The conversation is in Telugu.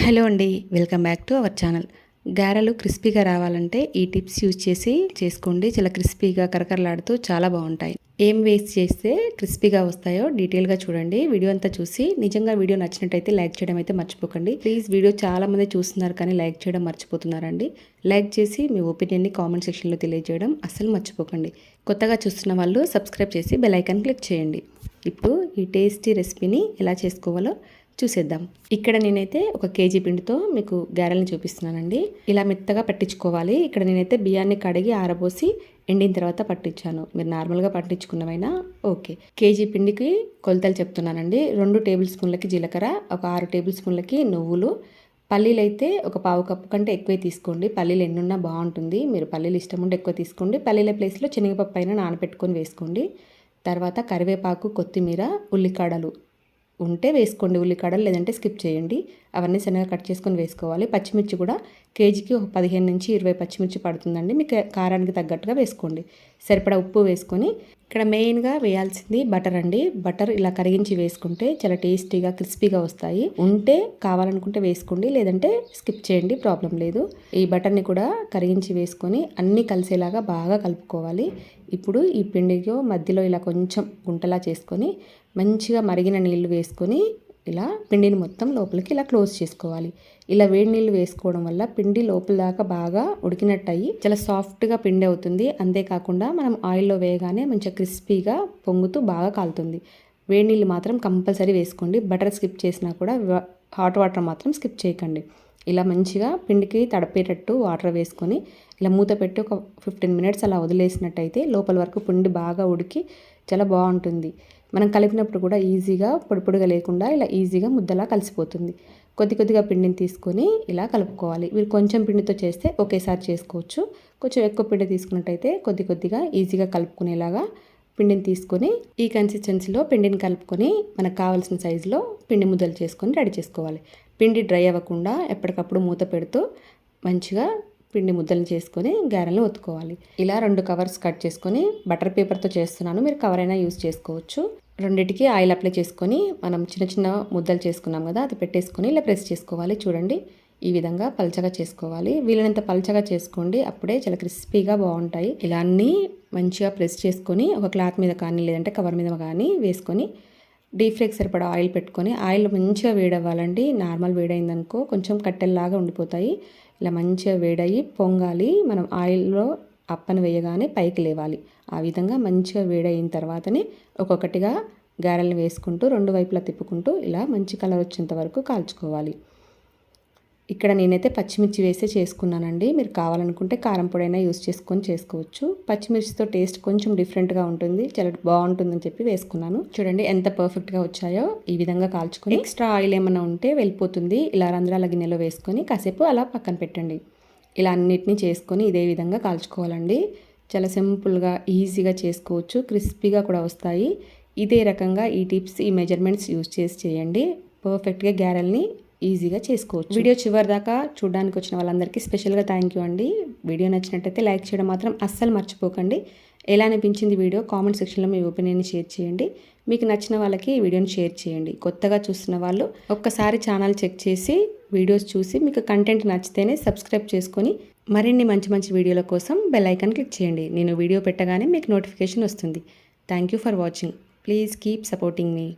హలో అండి welcome back to our channel. గారెలు క్రిస్పీగా రావాలంటే ఈ టిప్స్ యూజ్ చేసి చేసుకోండి. చాలా క్రిస్పీగా కరకరలాడుతూ చాలా బాగుంటాయి. ఏం వేస్ట్ చేస్తే క్రిస్పీగా వస్తాయో డీటెయిల్గా చూడండి. వీడియో అంతా చూసి నిజంగా వీడియో నచ్చినట్టయితే లైక్ చేయడం అయితే మర్చిపోకండి. ప్లీజ్ వీడియో చాలా మంది చూస్తున్నారు కానీ లైక్ చేయడం మర్చిపోతున్నారండి. లైక్ చేసి మీ ఒపీనియన్ని కామెంట్ సెక్షన్లో తెలియజేయడం అస్సలు మర్చిపోకండి. కొత్తగా చూస్తున్న వాళ్ళు సబ్స్క్రైబ్ చేసి బెల్ ఐకాన్ క్లిక్ చేయండి. ఇప్పుడు ఈ టేస్టీ రెసిపీని ఎలా చేసుకోవాలో చూసేద్దాం. ఇక్కడ నేనైతే ఒక కేజీ పిండితో మీకు గారెల్ని చూపిస్తున్నానండి. ఇలా మెత్తగా పట్టించుకోవాలి. ఇక్కడ నేనైతే బియ్యాన్ని కడిగి ఆరబోసి ఎండిన తర్వాత పట్టించాను. మీరు నార్మల్గా పట్టించుకున్నవైనా ఓకే. కేజీ పిండికి కొలతలు చెప్తున్నానండి. రెండు టేబుల్ స్పూన్లకి జీలకర్ర ఒక ఆరు టేబుల్ స్పూన్లకి నువ్వులు. పల్లీలు అయితే ఒక పావు కప్పు కంటే ఎక్కువే తీసుకోండి. పల్లీలు ఎన్నున్నా బాగుంటుంది. మీరు పల్లీలు ఇష్టం ఉంటే ఎక్కువ తీసుకోండి. పల్లీల ప్లేస్లో శనగపప్పు అయినా నానబెట్టుకొని వేసుకోండి. తర్వాత కరివేపాకు కొత్తిమీర ఉల్లికాడలు. ఉంటే వేసుకోండి ఉల్లికాడలు లేదంటే స్కిప్ చేయండి. అవన్నీ సన్నగా కట్ చేసుకొని వేసుకోవాలి. పచ్చిమిర్చి కూడా కేజీకి ఒక పదిహేను నుంచి ఇరవై పచ్చిమిర్చి పడుతుందండి. మీకు కారానికి తగ్గట్టుగా వేసుకోండి. సరిపడా ఉప్పు వేసుకొని ఇక్కడ మెయిన్గా వేయాల్సింది బటర్ అండి. బటర్ ఇలా కరిగించి వేసుకుంటే చాలా టేస్టీగా క్రిస్పీగా వస్తాయి. ఉంటే కావాలనుకుంటే వేసుకోండి లేదంటే స్కిప్ చేయండి ప్రాబ్లం లేదు. ఈ బటర్ని కూడా కరిగించి వేసుకొని అన్నీ కలిసేలాగా బాగా కలుపుకోవాలి. ఇప్పుడు ఈ పిండిలో మధ్యలో ఇలా కొంచెం గుంటలా చేసుకొని మంచిగా మరిగిన నీళ్ళు వేసుకొని ఇలా పిండిని మొత్తం లోపలికి ఇలా క్లోజ్ చేసుకోవాలి. ఇలా వేడి నీళ్ళు వేసుకోవడం వల్ల పిండి లోపల దాకా బాగా ఉడికినట్టు అయ్యి చాలా సాఫ్ట్గా పిండి అవుతుంది. అంతేకాకుండా మనం ఆయిల్లో వేయగానే మంచిగా క్రిస్పీగా పొంగుతూ బాగా కాలుతుంది. వేడి నీళ్ళు మాత్రం కంపల్సరీ వేసుకోండి. బటర్ స్కిప్ చేసినా కూడా హాట్ వాటర్ మాత్రం స్కిప్ చేయకండి. ఇలా మంచిగా పిండికి తడిపేటట్టు వాటర్ వేసుకొని ఇలా మూత పెట్టి ఒక ఫిఫ్టీన్ మినిట్స్ అలా వదిలేసినట్టయితే లోపల వరకు పిండి బాగా ఉడికి చాలా బాగుంటుంది. మనం కలిపినప్పుడు కూడా ఈజీగా పొడిపొడిగా లేకుండా ఇలా ఈజీగా ముద్దలా కలిసిపోతుంది. కొద్ది కొద్దిగా పిండిని తీసుకొని ఇలా కలుపుకోవాలి. మీరు కొంచెం పిండితో చేస్తే ఒకేసారి చేసుకోవచ్చు. కొంచెం ఎక్కువ పిండి తీసుకున్నట్టయితే కొద్ది కొద్దిగా ఈజీగా కలుపుకునేలాగా పిండిని తీసుకొని ఈ కన్సిస్టెన్సీలో పిండిని కలుపుకొని మనకు కావాల్సిన సైజులో పిండి ముద్దలు చేసుకొని రెడీ చేసుకోవాలి. పిండి డ్రై అవ్వకుండా ఎప్పటికప్పుడు మూత పెడుతూ మంచిగా పిండి ముద్దలు చేసుకొని గారెలను ఒత్తుకోవాలి. ఇలా రెండు కవర్స్ కట్ చేసుకొని బటర్ పేపర్తో చేస్తున్నాను. మీరు కవర్ అయినా యూస్ చేసుకోవచ్చు. రెండింటికి ఆయిల్ అప్లై చేసుకొని మనం చిన్న చిన్న ముద్దలు చేసుకున్నాం కదా అది పెట్టేసుకొని ఇలా ప్రెస్ చేసుకోవాలి. చూడండి ఈ విధంగా పల్చగా చేసుకోవాలి. వీలైనంత పల్చగా చేసుకోండి. అప్పుడే చాలా క్రిస్పీగా బాగుంటాయి. ఇలా అన్నీ మంచిగా ప్రెస్ చేసుకొని ఒక క్లాత్ మీద కానీ లేదంటే కవర్ మీద కానీ వేసుకొని డీప్ ఫ్రైకి సరిపడా ఆయిల్ పెట్టుకొని ఆయిల్ మంచిగా వేడవ్వాలండి. నార్మల్ వేడైందనుకో కొంచెం కట్టెల్లాగా ఉండిపోతాయి. ఇలా మంచిగా వేడయ్యి పొంగాలి. మనం ఆయిల్లో అప్పను వేయగానే పైకి లేవాలి. ఆ విధంగా మంచిగా వేడయిన తర్వాతనే ఒక్కొక్కటిగా గారెలను వేసుకుంటూ రెండు వైపులా తిప్పుకుంటూ ఇలా మంచి కలర్ వచ్చేంత వరకు కాల్చుకోవాలి. ఇక్కడ నేనైతే పచ్చిమిర్చి వేసే చేసుకున్నానండి. మీరు కావాలనుకుంటే కారం పొడైనా యూస్ చేసుకొని చేసుకోవచ్చు. పచ్చిమిర్చితో టేస్ట్ కొంచెం డిఫరెంట్గా ఉంటుంది. చాలా బాగుంటుందని చెప్పి వేసుకున్నాను. చూడండి ఎంత పర్ఫెక్ట్గా వచ్చాయో ఈ విధంగా కాల్చుకొని. ఎక్స్ట్రా ఆయిల్ ఏమైనా ఉంటే వెళ్ళిపోతుంది. ఇలా రంధ్రాల గిన్నెలో వేసుకొని కాసేపు అలా పక్కన పెట్టండి. ఇలా అన్నిటినీ చేసుకొని ఇదే విధంగా కాల్చుకోవాలండి. చాలా సింపుల్గా ఈజీగా చేసుకోవచ్చు. క్రిస్పీగా కూడా వస్తాయి. ఇదే రకంగా ఈ టిప్స్ ఈ మెజర్మెంట్స్ యూస్ చేసి చేయండి. పర్ఫెక్ట్గా గ్యారెల్ని ఈజీగా చేసుకోవచ్చు. వీడియో చివరి దాకా చూడడానికి వచ్చిన వాళ్ళందరికీ స్పెషల్గా థ్యాంక్ యూ అండి. వీడియో నచ్చినట్టయితే లైక్ చేయడం మాత్రం అస్సలు మర్చిపోకండి. ఎలా అనిపించింది వీడియో కామెంట్ సెక్షన్లో మీ ఒపీనియన్ని షేర్ చేయండి. మీకు నచ్చిన వాళ్ళకి ఈ వీడియోని షేర్ చేయండి. కొత్తగా చూస్తున్న వాళ్ళు ఒక్కసారి ఛానల్ చెక్ చేసి వీడియోస్ చూసి మీకు కంటెంట్ నచ్చితేనే సబ్స్క్రైబ్ చేసుకొని మరిన్ని మంచి మంచి వీడియోల కోసం బెల్ ఐకాన్ క్లిక్ చేయండి. నేను వీడియో పెట్టగానే మీకు నోటిఫికేషన్ వస్తుంది. Thank you for watching. Please keep supporting me.